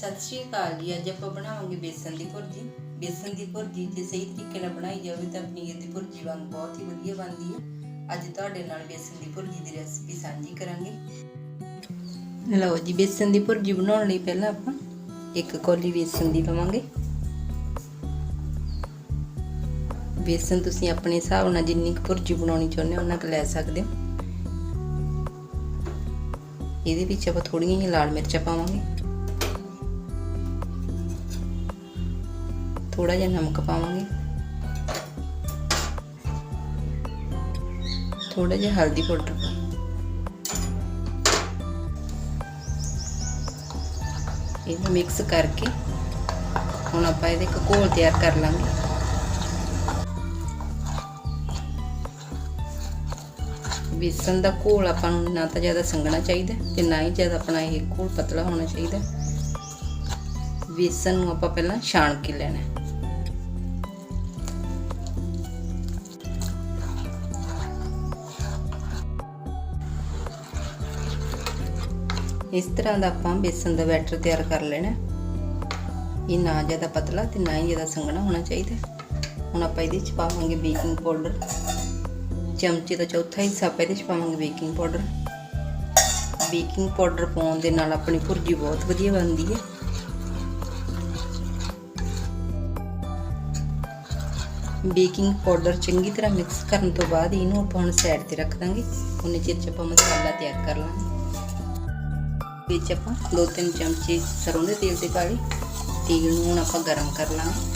ਸਤਿ ਸ਼੍ਰੀ ਅਕਾਲ ਜੀ। ਅੱਜ ਆਪਾਂ ਬਣਾਵਾਂਗੇ ਬੇਸਨ ਦੀ ਭੁਰਜੀ। ਬੇਸਨ ਦੀ ਭੁਰਜੀ ਜੇ ਸਹੀ ਤਰੀਕੇ ਨਾਲ ਬਣਾਈ ਜਾਵੇ ਤਾਂ ਪਨੀਰ ਦੀ ਭੁਰਜੀ ਵਾਂਗ ਬਹੁਤ ਹੀ ਵਧੀਆ ਬਣਦੀ ਹੈ। ਅੱਜ ਤੁਹਾਡੇ ਨਾਲ ਬੇਸਨ ਦੀ ਭੁਰਜੀ ਦੀ ਰੈਸਪੀ ਸਾਂਝੀ ਕਰਾਂਗੇ। ਲਓ ਜੀ, ਬੇਸਨ ਦੀ ਭੁਰਜੀ ਬਣਾਉਣ ਲਈ ਪਹਿਲਾਂ ਆਪਾਂ ਇੱਕ ਕੌਲੀ ਬੇਸਨ ਦੀ ਲਵਾਂਗੇ ਬੇਸਨ ਤੁਸੀਂ ਆਪਣੇ ਹਿਸਾਬ ਨਾਲ ਜਿੰਨੀ ਕੁ ਭੁਰਜੀ ਬਣਾਉਣੀ ਚਾਹੁੰਦੇ ਹੋ, ਉਹਨਾਂ ਕੁ ਲੈ ਸਕਦੇ ਹੋ। ਇਹਦੇ ਵਿੱਚ ਆਪਾਂ ਥੋੜੀਆਂ ਹੀ ਲਾਲ ਮਿਰਚਾਂ ਪਾਵਾਂਗੇ। ਥੋੜਾ ਜਿਹਾ ਨਮਕ ਪਾਵਾਂਗੇ ਥੋੜਾ ਜਿਹਾ ਹਲਦੀ ਪਾਊਡਰ ਇਹਨੂੰ ਮਿਕਸ ਕਰਕੇ ਹੁਣ ਆਪਾਂ ਇਹਦੇ ਇੱਕ ਘੋਲ ਤਿਆਰ ਕਰ ਲਾਂਗੇ ਬੇਸਨ ਦਾ ਘੋਲ ਆਪਾਂ ਨੂੰ ਨਾ ਤਾਂ ਜ਼ਿਆਦਾ ਸੰਘਣਾ ਚਾਹੀਦਾ ਤੇ ਨਾ ਹੀ ਜ਼ਿਆਦਾ ਆਪਣਾ ਇਹ ਘੋਲ ਪਤਲਾ ਹੋਣਾ ਚਾਹੀਦਾ ਬੇਸਨ ਨੂੰ ਆਪਾਂ ਪਹਿਲਾਂ ਛਾਣ ਕੇ ਲੈਣਾ ਇਸ ਤਰ੍ਹਾਂ ਦਾ ਆਪਾਂ ਬੇਸਨ ਦਾ ਬੈਟਰ ਤਿਆਰ ਕਰ ਲੈਣਾ। ਇਹ ਨਾ ਜ਼ਿਆਦਾ ਪਤਲਾ ਤੇ ਨਾ ਹੀ ਜ਼ਿਆਦਾ ਸੰਘਣਾ ਹੋਣਾ ਚਾਹੀਦਾ। ਹੁਣ ਆਪਾਂ ਇਹਦੇ ਵਿੱਚ ਪਾਵਾਂਗੇ ਬੇਕਿੰਗ ਪਾਊਡਰ। ਚਮਚੇ ਦਾ ਚੌਥਾ ਹਿੱਸਾ ਆਪਾਂ ਇਹਦੇ ਵਿੱਚ ਪਾਵਾਂਗੇ ਬੇਕਿੰਗ ਪਾਊਡਰ। ਬੇਕਿੰਗ ਪਾਊਡਰ ਪਾਉਣ ਦੇ ਨਾਲ ਆਪਣੀ ਭੁਰਜੀ ਬਹੁਤ ਵਧੀਆ ਬਣਦੀ ਹੈ। ਬੇਕਿੰਗ ਪਾਊਡਰ ਚੰਗੀ ਤਰ੍ਹਾਂ ਮਿਕਸ ਕਰਨ ਤੋਂ ਬਾਅਦ ਇਹਨੂੰ ਆਪਾਂ ਹੁਣ ਸਾਈਡ ਤੇ ਰੱਖ ਦਾਂਗੇ। ਉਹਨੇ ਚਿਰ ਚ ਆਪਾਂ ਮਸਾਲਾ ਤਿਆਰ ਕਰ ਲਾਂਗੇ। ਵਿੱਚ ਆਪਾਂ ਦੋ ਤਿੰਨ ਚਮਚੇ ਸਰੋਂ ਦੇ ਤੇਲ ਦੇ ਕਾਲੀ ਤੇਲ ਨੂੰ ਹੁਣ ਆਪਾਂ ਗਰਮ ਕਰ ਲਾਂਗੇ।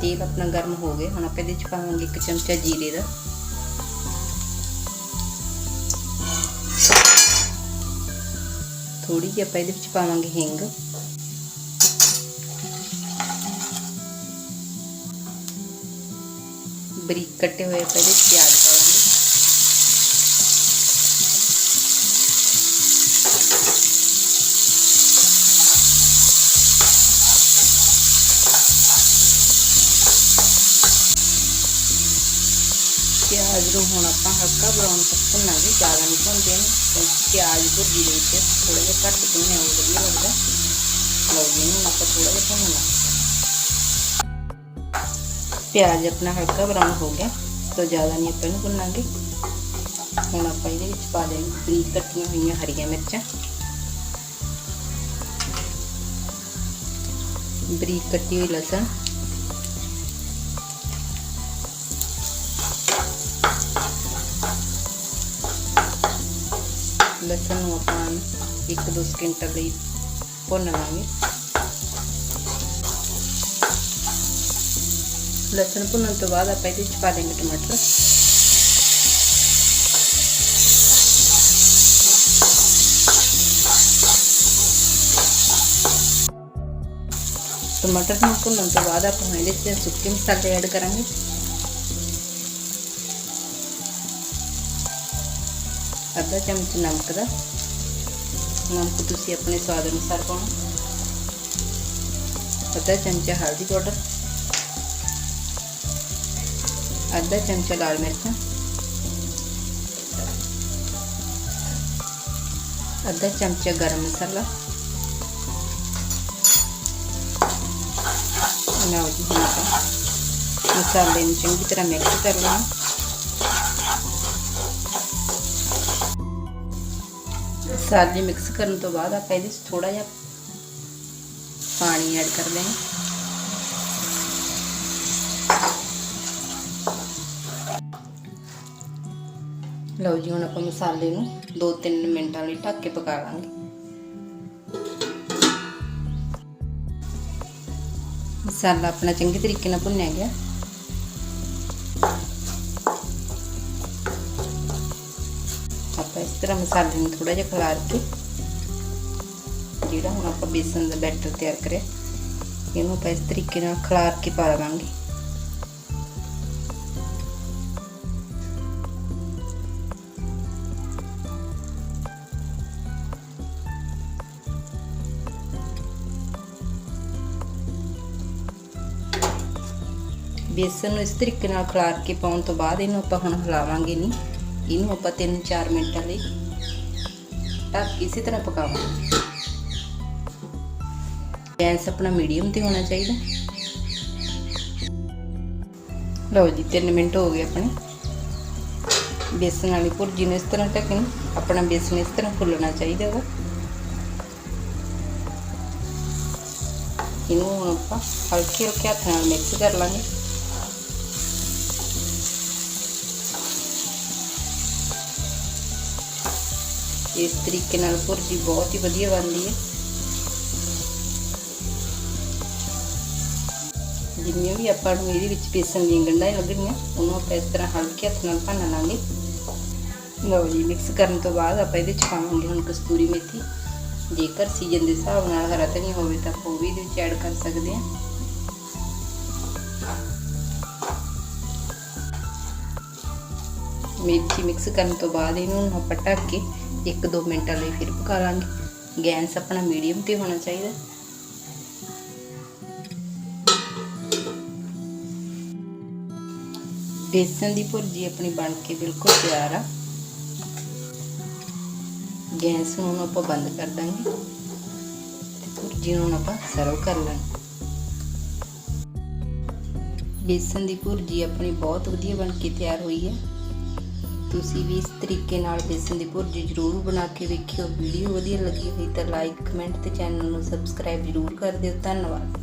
ਤੇਲ ਆਪਣਾ ਗਰਮ ਹੋ ਗਿਆ। ਹੁਣ ਆਪਾਂ ਇਹਦੇ ਵਿੱਚ ਪਾਵਾਂਗੇ ਇੱਕ ਚਮਚਾ ਜੀਰੇ ਦਾ। ਥੋੜੀ ਜਿਹੀ ਆਪਾਂ ਇਹਦੇ ਵਿੱਚ ਪਾਵਾਂਗੇ ਹਿੰਗ। ਬਰੀਕ ਕੱਟੇ ਹੋਏ ਆਪਾਂ ਇਹਦੇ ਵਿੱਚ ਪਿਆਜ਼ ਪਾਵਾਂਗੇ ਹੁਣ ਆਪਾਂ ਹਲਕਾ ਬਰਾਊਨ ਤੱਕ ਭੁੰਨਾਂਗੇ ਜ਼ਿਆਦਾ ਨਹੀਂ ਭੁੰਨਦੇ ਨੇ ਕਿਉਂਕਿ ਪਿਆਜ਼ ਭੁਰਜੀ ਦੇ ਵਿੱਚ ਥੋੜਾ ਜਿਹਾ ਘੱਟ ਭੁੰਨਿਆ ਉਹ ਵਧੀਆ ਲੱਗਦਾ। ਲਓ ਜੀ, ਇਹਨੂੰ ਆਪਾਂ ਥੋੜਾ ਜਿਹਾ ਭੁੰਨਣਾ ਪਿਆਜ਼ ਆਪਣਾ ਹਲਕਾ ਬਰਾਊਨ ਹੋ ਗਿਆ, ਤੋਂ ਜ਼ਿਆਦਾ ਨਹੀਂ ਆਪਾਂ ਇਹਨੂੰ ਭੁੰਨਾਂਗੇ। ਹੁਣ ਆਪਾਂ ਇਹਦੇ ਵਿੱਚ ਪਾ ਦੇਵਾਂਗੇ ਬਰੀਕ ਕੱਟੀਆਂ ਹੋਈਆਂ ਹਰੀਆਂ ਮਿਰਚਾਂ। ਬਰੀਕ ਕੱਟੀ ਹੋਈ ਲਸਣ। ਲਸਣ ਨੂੰ ਆਪਾਂ 1-2 ਸਕਿੰਟ ਲਈ ਭੁੰਨ ਲਾਂਗੇ ਲਸਣ ਭੁੰਨਣ ਤੋਂ ਬਾਅਦ ਆਪਾਂ ਇਹਦੇ ਵਿੱਚ ਪਾ ਦੇਂਗੇ ਟਮਾਟਰ। ਟਮਾਟਰ ਨੂੰ ਭੁੰਨਣ ਤੋਂ ਬਾਅਦ ਆਪਾਂ ਇਹਦੇ ਵਿੱਚ ਸੁੱਕੇ ਮਸਾਲੇ ਐਡ ਕਰਾਂਗੇ। ਅੱਧਾ ਚਮਚ ਨਮਕ ਦਾ। ਨਮਕ ਤੁਸੀਂ ਆਪਣੇ ਸਵਾਦ ਅਨੁਸਾਰ ਪਾਉਣਾ। ਅੱਧਾ ਚਮਚਾ ਹਲਦੀ ਪਾਊਡਰ। ਅੱਧਾ ਚਮਚਾ ਲਾਲ ਮਿਰਚ। ਅੱਧਾ ਚਮਚਾ ਗਰਮ ਮਸਾਲਾ। ਲਓ ਜੀ ਹੁਣ ਮਸਾਲੇ ਨੂੰ ਚੰਗੀ ਤਰ੍ਹਾਂ ਮਿਕਸ ਕਰ ਲੈਣਾ। ਮਸਾਲੇ ਮਿਕਸ ਕਰਨ ਤੋਂ ਬਾਅਦ ਆਪਾਂ ਇਹਦੇ ਵਿੱਚ ਥੋੜਾ ਜਿਹਾ ਪਾਣੀ ਐਡ ਕਰ ਦੇਣਾ ਲਓ ਜੀ, ਹੁਣ ਆਪਾਂ ਮਸਾਲੇ ਨੂੰ 2-3 ਮਿੰਟਾਂ ਲਈ ਢੱਕ ਕੇ ਪਕਾ ਲਾਂਗੇ। ਮਸਾਲਾ ਆਪਣਾ ਚੰਗੇ ਤਰੀਕੇ ਨਾਲ ਭੁੰਨਿਆ ਗਿਆ। ਤਰ੍ਹਾਂ ਮਸਾਲੇ ਨੂੰ ਥੋੜਾ ਜਿਹਾ ਖਲਾਰ ਕੇ, ਜਿਹੜਾ ਹੁਣ ਆਪਾਂ ਬੇਸਨ ਦਾ ਬੈਟਰ ਤਿਆਰ ਕਰਿਆ, ਇਹਨੂੰ ਆਪਾਂ ਇਸ ਤਰੀਕੇ ਨਾਲ ਖਲਾਰ ਕੇ ਪਾ ਲਵਾਂਗੇ ਬੇਸਨ ਨੂੰ ਇਸ ਤਰੀਕੇ ਨਾਲ ਖਲਾਰ ਕੇ ਪਾਉਣ ਤੋਂ ਬਾਅਦ ਇਹਨੂੰ ਆਪਾਂ ਹੁਣ ਹਿਲਾਵਾਂਗੇ ਨਹੀਂ ਇਹਨੂੰ ਆਪਾਂ 3-4 ਮਿੰਟਾਂ ਲਈ ਢੱਕ ਕੇ ਇਸੇ ਤਰ੍ਹਾਂ ਪਕਾਵਾਂਗੇ। ਗੈਸ ਆਪਣਾ ਮੀਡੀਅਮ ਤੇ ਹੋਣਾ ਚਾਹੀਦਾ। ਲਓ ਜੀ 3 ਮਿੰਟ ਹੋ ਗਏ ਆਪਣੇ। ਬੇਸਨ ਵਾਲੀ ਭੁਰਜੀ ਨੂੰ ਇਸ ਤਰ੍ਹਾਂ ਢੱਕਣੀ, ਆਪਣਾ ਬੇਸਨ ਇਸ ਤਰ੍ਹਾਂ ਫੁੱਲਣਾ ਚਾਹੀਦਾ ਵਾ। ਇਹਨੂੰ ਹੁਣ ਆਪਾਂ ਹਲਕੇ ਹਲਕੇ ਹੱਥ ਨਾਲ ਮਿਕਸ ਕਰ ਲਾਂਗੇ। ਇਸ ਤਰੀਕੇ ਨਾਲ ਭੁਰਜੀ ਬਹੁਤ ਹੀ ਵਧੀਆ ਬਣਦੀ ਹੈ। ਜਿੰਨੀਆਂ ਵੀ ਆਪਾਂ ਨੂੰ ਇਹਦੇ ਵਿੱਚ ਬੇਸਣ ਦੀਆਂ ਗੰਢਾਂ ਲੱਗਣੀਆਂ ਉਹਨੂੰ ਆਪਾਂ ਇਸ ਤਰ੍ਹਾਂ ਹਲਕੇ ਹੱਥ ਨਾਲ ਭੰਨ ਲਾਂਗੇ। ਲਓ ਜੀ ਮਿਕਸ ਕਰਨ ਤੋਂ ਬਾਅਦ ਆਪਾਂ ਇਹਦੇ ਚ ਪਾਵਾਂਗੇ ਹੁਣ ਕਸਤੂਰੀ ਮੇਥੀ। ਜੇਕਰ ਸੀਜ਼ਨ ਦੇ ਹਿਸਾਬ ਨਾਲ ਹਰਾ ਧਨੀਆ ਹੋਵੇ ਤਾਂ ਆਪਾਂ ਉਹ ਵੀ ਇਹਦੇ ਵਿੱਚ ਐਡ ਕਰ ਸਕਦੇ ਹਾਂ। ਮੇਥੀ ਮਿਕਸ ਕਰਨ ਤੋਂ ਬਾਅਦ ਇਹਨੂੰ ਆਪਾਂ ਢੱਕ ਕੇ 1-2 ਮਿੰਟਾਂ ਲਈ ਫਿਰ ਪਕਾ ਲਾਂਗੇ ਗੈਸ ਆਪਣਾ ਮੀਡੀਅਮ ਤੇ ਹੋਣਾ ਚਾਹੀਦਾ। ਬੇਸਨ ਦੀ ਭੁਰਜੀ ਆਪਣੀ ਬਣ ਕੇ ਬਿਲਕੁਲ ਤਿਆਰ ਆ। ਗੈਸ ਨੂੰ ਆਪਾਂ ਬੰਦ ਕਰ ਦਾਂਗੇ ਤੇ ਭੁਰਜੀ ਨੂੰ ਆਪਾਂ ਸਰਵ ਕਰ ਲਾਂਗੇ। ਬੇਸਨ ਦੀ ਭੁਰਜੀ ਆਪਣੀ ਬਹੁਤ ਵਧੀਆ ਬਣ ਕੇ ਤਿਆਰ ਹੋਈ ਹੈ। ਤੁਸੀਂ ਵੀ ਇਸ ਤਰੀਕੇ ਨਾਲ ਬੇਸਨ ਦੀ ਭੁਰਜੀ ਜ਼ਰੂਰ ਬਣਾ ਕੇ ਵੇਖਿਓ। ਵੀਡੀਓ ਵਧੀਆ ਲੱਗੀ ਹੋਈ ਤਾਂ ਲਾਈਕ ਕਮੈਂਟ ਤੇ ਚੈਨਲ ਨੂੰ ਸਬਸਕ੍ਰਾਈਬ ਜ਼ਰੂਰ ਕਰ ਦਿਓ। ਧੰਨਵਾਦ।